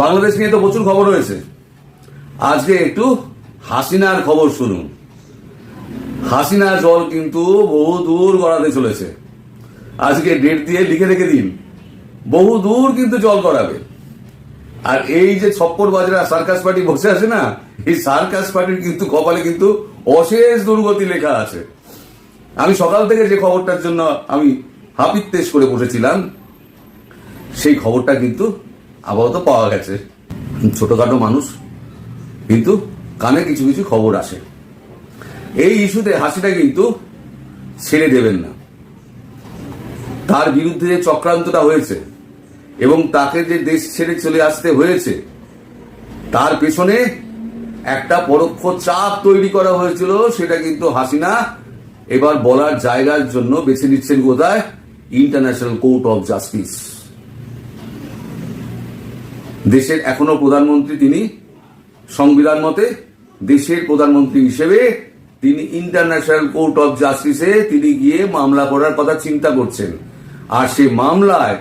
বাংলাদেশ নিয়ে তো প্রচুর খবর হয়েছে আজকে একটু হাসিনার খবর শুনুন। হাসিনা জল কিন্তু বহু দূর গড়াতে চলেছে। আজকে ডেট দিয়ে লিখে রেখে দিন, বহু দূর কিন্তু জল গড়াবে। আর এই যে ছপ্পর বাজরা সার্কাস পার্টি বসে আছে না, এই সার্কাস পার্টির কিন্তু কপালে কিন্তু অশেষ দুর্গতি লেখা আছে। আমি সকাল থেকে যে খবরটার জন্য আমি হাপিত্তেশ করে বসেছিলাম, সেই খবরটা কিন্তু আপাতত পাওয়া গেছে। ছোটখাটো মানুষ, কিন্তু কানে কিছু কিছু খবর আসে। এই ইস্যুতে হাসিটা কিন্তু ছেড়ে দেবেন না। তার বিরুদ্ধে যে চক্রান্তটা হয়েছে এবং তাকে যে দেশ ছেড়ে চলে আসতে হয়েছে, তার পেছনে একটা পরোক্ষ চাপ তৈরি করা হয়েছিল, সেটা কিন্তু হাসিনা এবার বলার জায়গার জন্য বেছে নিচ্ছেন কোথায়? ইন্টারন্যাশনাল কোর্ট অফ জাস্টিস দেশের এখনও প্রধানমন্ত্রী তিনি সংবিধান মতে দেশের প্রধানমন্ত্রী হিসেবে তিনি ইন্টারন্যাশনাল কোর্ট অফ জাস্টিসে তিনি গিয়ে মামলা করার কথা চিন্তা করছেন। আর সেই মামলায়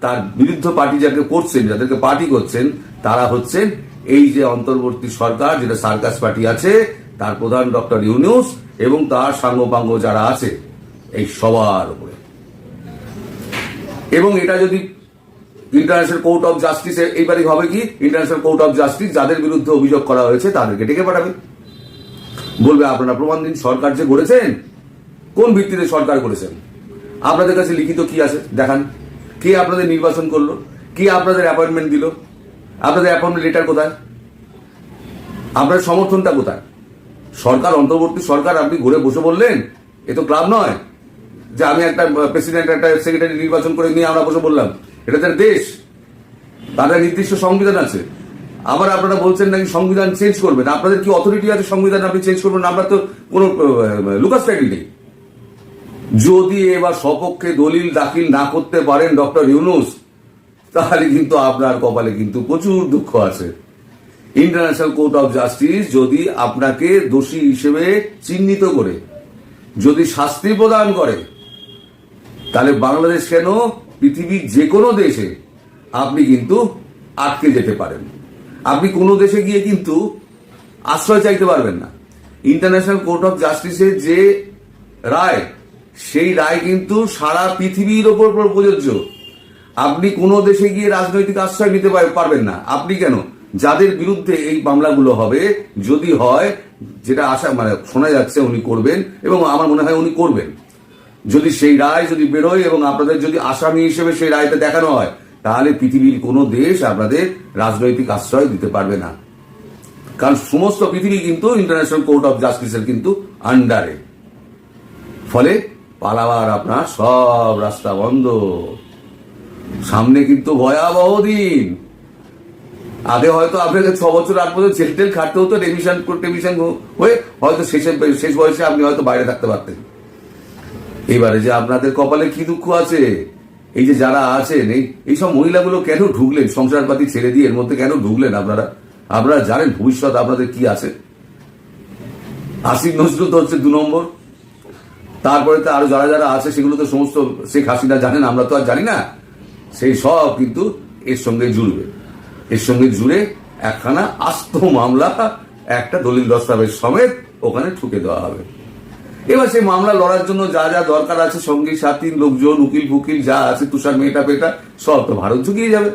তার বিরুদ্ধ পার্টি যাকে করছেন, যাদেরকে পার্টি করছেন, তারা হচ্ছেন এই যে অন্তর্বর্তী সরকার, যেটা সার্কাস পার্টি আছে, তার প্রধান ডক্টর ইউনুস এবং তার সাঙ্গপাঙ্গ যারা আছে, এই সবার উপরে। এবং এটা যদি ইন্টারন্যাশনাল কোর্ট অফ জাস্টিসে এইবারে হবে কি? ইন্টারন্যাশনাল কোর্ট অফ জাস্টিস যাদের বিরুদ্ধে অভিযোগ করা হয়েছে তাদেরকে ডেকে পাঠাবে। বলবে, আপনারা প্রমাণ দিন, সরকার যে করেছেন, কোন ভিত্তিতে সরকার করেছেন? আপনাদের কাছে লিখিত কি আছে? দেখান। কে আপনাদের নির্বাচন করল? কে আপনাদের অ্যাপয়েন্টমেন্ট দিল? আপনাদের অ্যাপয়েন্টমেন্ট লেটার কোথায়? আপনার সমর্থনটা কোথায়? সরকার, অন্তর্বর্তী সরকার, আপনি ঘুরে বসে বললেন, এ তো ক্লাব নয়। যে আমি একটা প্রেসিডেন্ট একটা সেক্রেটারি নির্বাচন করে নিয়ে আমরা বসে বললাম। এটা তার দেশ। তাদের নির্দিষ্ট সংবিধান আছে। আবার আপনারা বলছেন নাকি সংবিধান চেঞ্জ করবেন আপনাদের কি অথরিটি আছে সংবিধান আপনি চেঞ্জ করবেন? আমরা তো কোনো লুকাস প্যাটি নেই। যদি এবার সপক্ষে দলিল দাখিল না করতে পারেন ডক্টর ইউনুস, তাহলে কিন্তু আপনার কপালে কিন্তু প্রচুর দুঃখ আছে। ইন্টারন্যাশনাল কোর্ট অফ জাস্টিস যদি আপনাকে দোষী হিসেবে চিহ্নিত করে, যদি শাস্তি প্রদান করে, তাহলে বাংলাদেশ কেন পৃথিবীর যে কোনো দেশে আপনি কিন্তু আটকে যেতে পারেন। আপনি কোনো দেশে গিয়ে কিন্তু আশ্রয় চাইতে পারবেন না। ইন্টারন্যাশনাল কোর্ট অফ জাস্টিসের যে রায়, সেই রায় কিন্তু সারা পৃথিবীর ওপর প্রযোজ্য। আপনি কোনো দেশে গিয়ে রাজনৈতিক আশ্রয় নিতে পার- পারবেন না। আপনি কেন? যাদের বিরুদ্ধে এই মামলাগুলো হবে, যদি হয়, যেটা আশা মানে শোনা যাচ্ছে উনি করবেন এবং আমার মনে হয় উনি করবেন। যদি সেই রায় যদি বেরোয় এবং আপনাদের যদি আসামি হিসেবে সেই রায়টা দেখানো হয়, তাহলে পৃথিবীর কোনো দেশ আপনাদের রাজনৈতিক আশ্রয় দিতে পারবে না। কারণ সমস্ত পৃথিবী কিন্তু ইন্টারন্যাশনাল কোর্ট অফ জাস্টিসের কিন্তু আন্ডারে ফলে পালাবার আপনার সব রাস্তা বন্ধ। সামনে কিন্তু ভয়াবহ দিন। আগে হয়তো আপনাকে ছ বছর, আট বছর জেল টেল খাটতে হতো টেলিভিশন টেলিভিশন হয়ে হয়তো শেষের শেষ বয়সে আপনি হয়তো বাইরে থাকতে পারতেন। এবারে যে আপনাদের কপালে কি দুঃখ আছে? এই যে যারা আছেন, এই এইসব মহিলাগুলো কেন ঢুকলেন? সংসারপাতি ছেড়ে দিয়ে এর মধ্যে কেন ঢুকলেন আপনারা? আপনারা জানেন ভবিষ্যৎ আপনাদের কি আছে? আসিফ নজরুল তো হচ্ছে দু নম্বর। তারপরে তো আরও যারা যারা আছে, সেগুলো তো সমস্ত শেখ হাসিনা জানেন, আমরা তো আর জানি না। সেই সব কিন্তু এর সঙ্গে জুড়বে। এর সঙ্গে জুড়ে একখানা আস্ত মামলা, একটা দলিল দস্তাবেজ সমেত ওখানে ঠুকে দেওয়া হবে। এবার সেই মামলা লড়ার জন্য যা যা দরকার আছে, সঙ্গী, সাথী, লোকজন, উকিল, ফুকিল, যা আছে, তুষার, মেয়েটা, পেটা, সব তো ভারত ঝুঁকিয়ে যাবে।